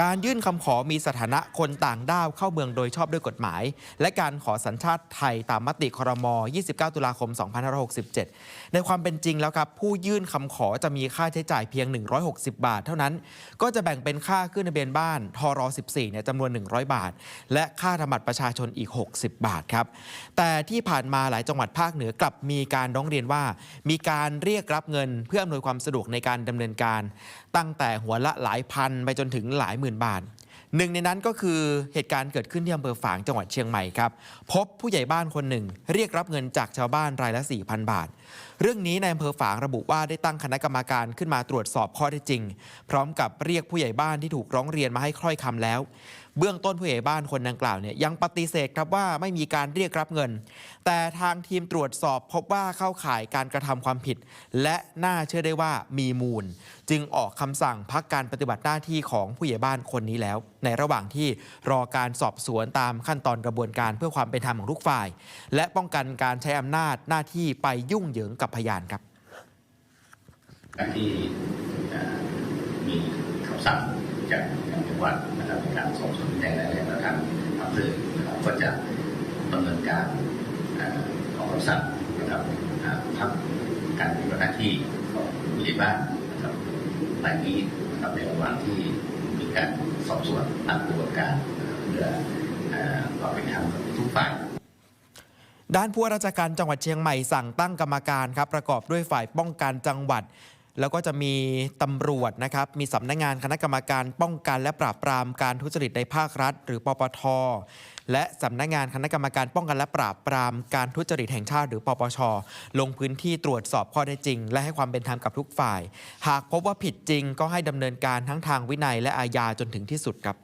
การยื่นคำขอมีสถานะคนต่างด้าวเข้าเมืองโดยชอบด้วยกฎหมาย และการขอสัญชาติไทยตามมติครม 29 ตุลาคม 2567 ในความเป็นจริงแล้วครับ ผู้ยื่นคำขอจะมีค่าใช้จ่ายเพียง 160 บาท เท่านั้น ก็จะแบ่งเป็นค่าขึ้นทะเบียนบ้านทร14เนี่ยจำนวน 100 บาท และค่าธรรมบัตรประชาชนอีก 60 บาทครับ แต่ที่ผ่านมาหลายจังหวัดภาคเหนือกลับมีการร้องเรียนว่า มีการเรียกรับเงินเพื่ออำนวยความสะดวกในการดำเนินการ ตั้งแต่หัวละหลายพันไปจนถึงหลายหมื่นบาทหนึ่งในนั้นก็คือเหตุการณ์เกิดขึ้นที่อำเภอฝางจังหวัดเชียงใหม่ครับ พบผู้ใหญ่บ้านคนหนึ่ง เรียกรับเงินจากชาวบ้านรายละ 4,000 บาท เรื่องนี้ในอำเภอฝางระบุว่าได้ตั้งคณะกรรมการขึ้นมาตรวจสอบข้อเท็จจริง พร้อมกับเรียกผู้ใหญ่บ้านที่ถูกร้องเรียนมาให้ค่อยคำแล้ว เบื้องต้นผู้ใหญ่บ้านคนดังกล่าวเนี่ยยังปฏิเสธครับว่าไม่มีการเรียกรับเงิน แต่ทางทีมตรวจสอบพบว่าเข้าข่ายการกระทำความผิด และน่าเชื่อได้ว่ามีมูล จึงออกคำสั่งพักการปฏิบัติหน้าที่ของผู้ใหญ่บ้านคนนี้แล้ว ในระหว่างที่รอการสอบสวนตามขั้นตอนกระบวนการเพื่อความเป็นธรรมของทุกฝ่าย และป้องกันการใช้อำนาจหน้าที่ไปยุ่งเหยิงกับพยานครับการที่มีคำสั่งจากจังหวัดนะครับในการสอบสวนแจ้งรายละเอียดและทางอำเภอนะครับก็จะดำเนินการออขอคำสั่งนะครับพักการปฏิบัติหน้าที่ของผู้ใหญ่บ้านนะครับรายนี้นะครับในระหว่างที่มีการสอบสวนตามกระบวนการเพื่อเอ่อความเป็นธรรมกับทุกฝ่าย ด้านผู้ว่าราชการจังหวัดเชียงใหม่สั่งตั้งกรรมการครับประกอบด้วยฝ่ายป้องกันจังหวัด แล้วก็จะมีตำรวจนะครับ มีสำนักงานคณะกรรมการป้องกันและปราบปรามการทุจริตในภาครัฐ หรือปปท และสำนักงานคณะกรรมการป้องกันและปราบปรามการทุจริตแห่งชาติ หรือปปช ลงพื้นที่ตรวจสอบข้อเท็จจริง และให้ความเป็นธรรมกับทุกฝ่าย หากพบว่าผิดจริงก็ให้ดำเนินการทั้งทางวินัยและอาญาจนถึงที่สุดครับ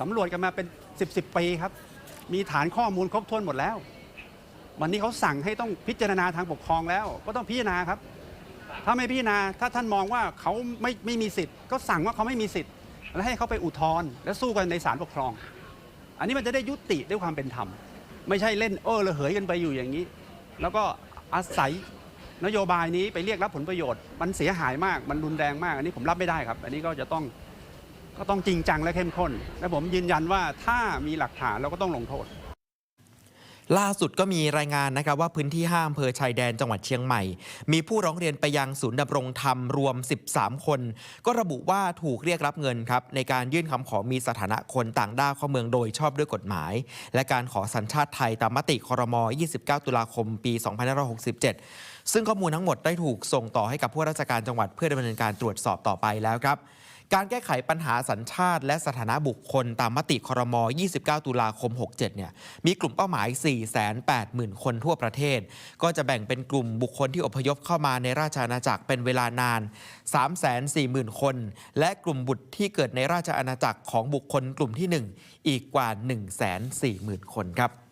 สำรวจกันมาเป็น 10บสปีครับ มีฐานข้อมูลครบถ้วนหมดแล้ว วันนี้เขาสั่งให้ต้องพิจารณาทางปกครองแล้ว ก็ต้องพิจารณาครับ ถ้าไม่พิจารณาถ้าท่านมองว่าเขาไม่ไม่มีสิทธิ์ ก็สั่งว่าเขาไม่มีสิทธิ์ แล้วให้เขาไปอุทธรณ์และสู้กันในศาลปกครอง อันนี้มันจะได้ยุติด้วยความเป็นธรรม ไม่ใช่เล่นเออระเหยกันไปอยู่อย่างนี้ แล้วก็อาศัยนโยบายนี้ไปเรียกรับผลประโยชน์ มันเสียหายมากมันรุนแรงมาก อันนี้ผมรับไม่ได้ครับ อันนี้ก็จะต้อง ก็ต้องจริงจังและเข้มข้น และผมยืนยันว่าถ้ามีหลักฐานเราก็ต้องลงโทษ ล่าสุดก็มีรายงานนะครับว่าพื้นที่ห้าอำเภอชายแดนจังหวัดเชียงใหม่ มีผู้ร้องเรียนไปยังศูนย์ดำรงธรรมรวม 13 คน ก็ระบุว่าถูกเรียกรับเงินครับในการยื่นคำขอมีสถานะคนต่างด้าวเข้าเมืองโดยชอบด้วยกฎหมาย และการขอสัญชาติไทยตามมติคอรมอ29 ตุลาคม ปี 2567 ซึ่งข้อมูลทั้งหมดได้ถูกส่งต่อให้กับผู้ราชการจังหวัดเพื่อดำเนินการตรวจสอบต่อไปแล้วครับ การแก้ไขปัญหาสัญชาติ และสถานะบุคคลตามมติครม29 ตุลาคม 67 เนี่ย มีกลุ่มเป้าหมาย 480,000 คนทั่วประเทศ ก็จะแบ่งเป็นกลุ่มบุคคลที่อพยพเข้ามาในราชอาณาจักรเป็นเวลานาน 340,000 คน และกลุ่มบุตรที่เกิดในราชอาณาจักรของบุคคลกลุ่มที่ 1 อีกกว่า 140,000 คนครับ